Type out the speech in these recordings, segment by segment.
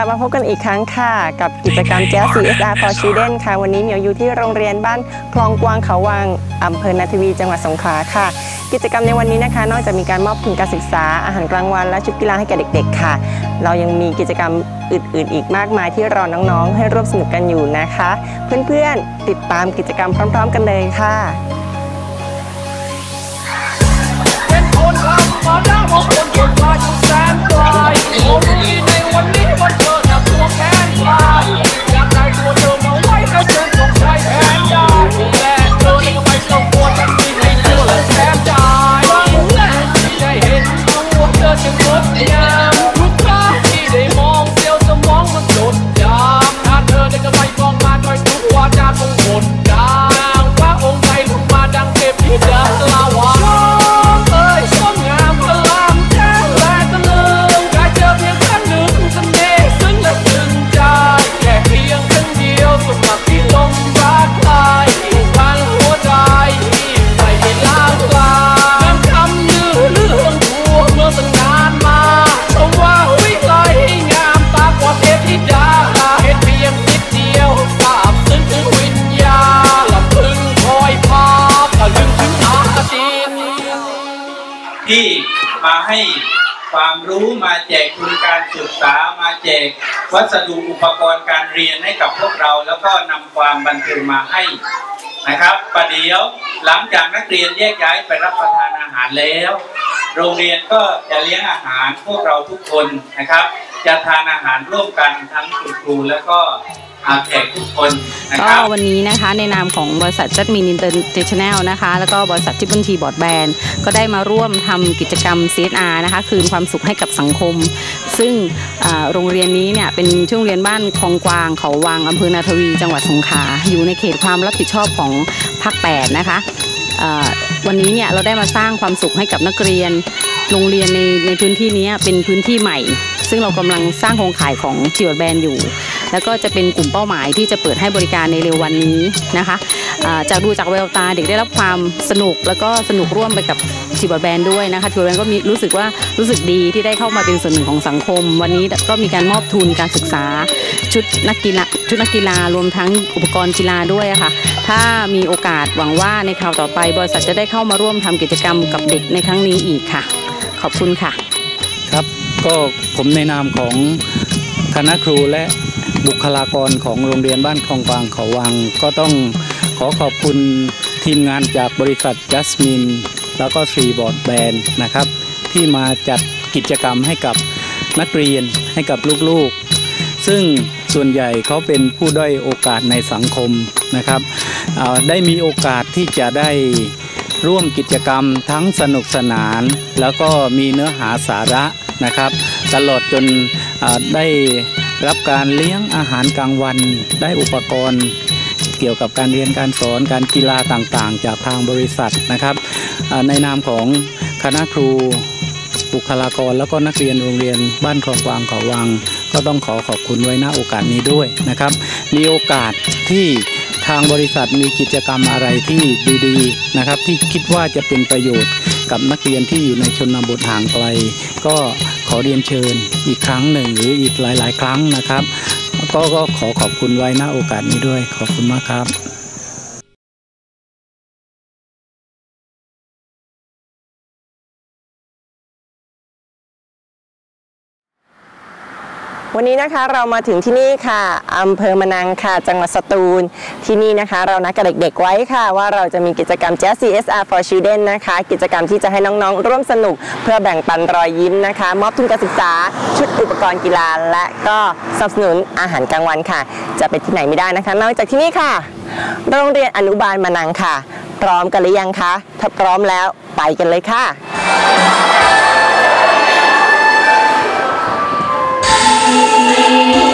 ลับมาพบกันอีกครั้งค่ะ กับกิจกรรม Jazz CSR for Children ค่ะ วันนี้เหมียวอยู่ที่โรงเรียนบ้านคลองกวางเขาวังอำเภอนาทวีจังหวัดสงขลาค่ะ กิจกรรมในวันนี้นะคะ นอกจากมีการมอบทุนการศึกษาอาหารกลางวันและชุดกีฬาให้แก่เด็ก ๆ ค่ะ เรายังมีกิจกรรมอื่น ๆ อีกมากมายที่รอน้องๆ ให้ร่วมสนุกกันอยู่นะคะ เพื่อนๆติดตามกิจกรรมพร้อม ๆ กันเลยค่ะเป็นคนธรรมดาบางคนคนกลายอยู่แสนไกลผมที่ในวันนี้มัน เมาให้ความรู้มาแจกทุนการศึกษามาแจกวัสดุอุปกรณ์การเรียนให้กับพวกเรา แล้วก็นำความบันเทิงมาให้นะครับประเดี๋ยวหลังจากนักเรียนแยกย้ายไปรับประทานอาหารแล้ว โรงเรียนก็จะเลี้ยงอาหารพวกเราทุกคนนะครับ จะทานอาหารร่วมกันทั้งคุณครูแล้วก็ อาแขกทุกคนก็วันนี้นะคะในนามของบริษัทจัดมินอินเตอร์เนชั่นแนลนะคะ แล้วก็บริษัททิปเปิลทีบอร์ดแบนก็ได้มาร่วมทำกิจกรรม CSR นะคะ คืนความสุขให้กับสังคม ซึ่งโรงเรียนนี้เนี่ยเป็นช่วงเรียนบ้านคลองกวางเขาวังอำเภอนาทวี จังหวัดสงขลาอยู่ในเขตความรับผิดชอบของภาค8นะคะวันนี้เนี่ยเราได้มาสร้างความสุขให้กับนักเรียน โรงเรียนในในพื้นที่นี้เป็นพื้นที่ใหม่ ซึ่งเรากำลังสร้างโครงข่ายของจิวแบนอยู่ แล้วก็จะเป็นกลุ่มเป้าหมายที่จะเปิดให้บริการในเร็ววันนี้นะคะจากดูจากแววตาเด็กได้รับความสนุกแล้วก็สนุกร่วมไปกับจิวแบนด้วยนะคะจิวแบนก็มีรู้สึกว่ารู้สึกดีที่ได้เข้ามาเป็นส่วนหนึ่งของสังคม วันนี้ก็มีการมอบทุนการศึกษาชุดนักกีฬาชุดนักกีฬารวมทั้งอุปกรณ์กีฬาด้วยะค่ะ ถ้ามีโอกาสหวังว่าในคราวต่อไป บริษัทจะได้เข้ามาร่วมทำกิจกรรมกับเด็กในครั้งนี้อีกค่ะ ขอบคุณค่ะ ครับก็ผมในนามของคณะครูและ บุคลากรของโรงเรียนบ้านคลองกวางเขาวัง ก็ต้องขอขอบคุณทีมงานจากบริษัทจัสมินแล้วก็ซีบอร์ดแบนนะครับ ที่มาจัดกิจกรรมให้กับนักเรียนให้กับลูกๆ ซึ่งส่วนใหญ่เขาเป็นผู้ด้อยโอกาสในสังคมนะครับได้มีโอกาสที่จะได้ร่วมกิจกรรมทั้งสนุกสนาน แล้วก็มีเนื้อหาสาระนะครับ ตลอดจนได้ รับการเลี้ยงอาหารกลางวัน ได้อุปกรณ์เกี่ยวกับการเรียนการสอนการกีฬาต่างๆ จากทางบริษัทนะครับ ในนามของคณะครูบุคลากรแล้วก็นักเรียนโรงเรียนบ้านคลองกวางเขาวัง ก็ต้องขอขอบคุณไว้ณโอกาสนี้ด้วยนะครับ มีโอกาสที่ทางบริษัทมีกิจกรรมอะไรที่ดีๆนะครับ ที่คิดว่าจะเป็นประโยชน์กับนักเรียนที่อยู่ในชนบทห่างไกล ก็ขอเรียนเชิญอีกครั้งหนึ่งหรืออีกหลาย ๆ ครั้งนะครับ ก็ก็ขอขอบคุณไว้ณโอกาสนี้ด้วยขอบคุณมากครับ วันนี้นะคะเรามาถึงที่นี่ค่ะอำเภอมะนังค่ะ จังหวัดสตูล ที่นี่นะคะ เรานัดกับเด็กๆไว้ค่ะ ว่าเราจะมีกิจกรรม Jazz CSR for Children นะคะ กิจกรรมที่จะให้น้องๆ ร่วมสนุก เพื่อแบ่งปันรอยยิ้มนะคะ มอบทุนการศึกษา ชุดอุปกรณ์กีฬา และก็สนับสนุนอาหารกลางวันค่ะ จะไปที่ไหนไม่ได้นะคะ นอกจากที่นี่ค่ะ โรงเรียนอนุบาลมะนังค่ะ พร้อมกันหรือยังคะ ถ้าพร้อมแล้วไปกันเลยค่ะ Amén.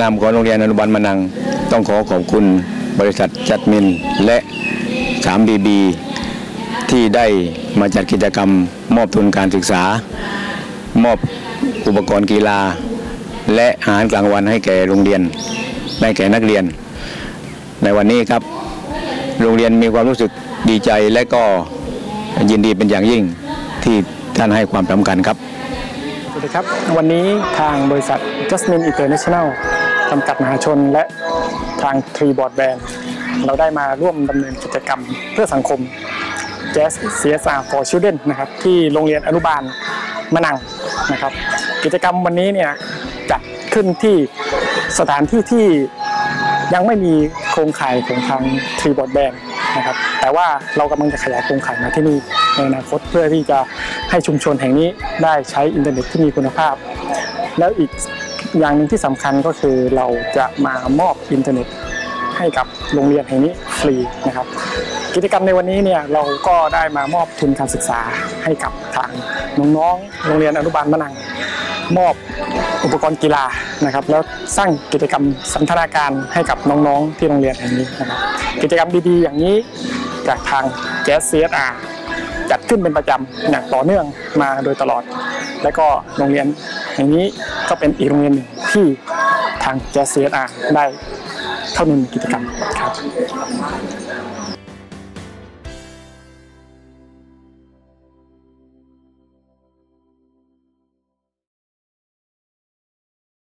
นามของโรงเรียนอนุบาลมะนัง ต้องขอขอบคุณบริษัทจัดมินและ 3BB ที่ได้มาจัดกิจกรรม มอบทุนการศึกษา มอบอุปกรณ์กีฬา และอาหารกลางวันให้แก่โรงเรียนให้แก่นักเรียน ในวันนี้ครับ โรงเรียนมีความรู้สึกดีใจและก็ยินดีเป็นอย่างยิ่งที่ท่านให้ความสำคัญครับสวัสดีครับ วันนี้ทางบริษัท Jasmine International จำกัดมหาชนและทาง Tree Board Band เราได้มาร่วมดำเนินกิจกรรมเพื่อสังคม Jazz CSR for Children นะครับที่โรงเรียนอนุบาลมะนังนะครับ กิจกรรมวันนี้เนี่ยจัดขึ้นที่สถานที่ที่ยังไม่มีโครงข่ายของทาง Tree Board Band นะครับแต่ว่าเรากำลังจะขยายโครงข่ายมาที่นี่ในอนาคตเพื่อที่จะให้ชุมชนแห่งนี้ได้ใช้อินเทอร์เน็ตที่มีคุณภาพ แล้วอีก อย่างหนึ่งที่สำคัญก็คือเราจะมามอบอินเทอร์เน็ตให้กับโรงเรียนแห่งนี้ฟรีนะครับ กิจกรรมในวันนี้เนี่ยเราก็ได้มามอบทุนการศึกษาให้กับทางน้องๆโรงเรียนอนุบาลมะนัง มอบอุปกรณ์กีฬานะครับ แล้วสร้างกิจกรรมสันทนาการให้กับน้องๆที่โรงเรียนแห่งนี้นะครับ กิจกรรมดีๆ อย่างนี้จากทาง Jazz CSR จัดขึ้นเป็นประจำอย่างต่อเนื่องมาโดยตลอด และก็โรงเรียนแห่งนี้ก็เป็นอีกโรงเรียนหนึ่งที่ทาง Jazz CSR ได้เข้าดำเนินกิจกรรมครับ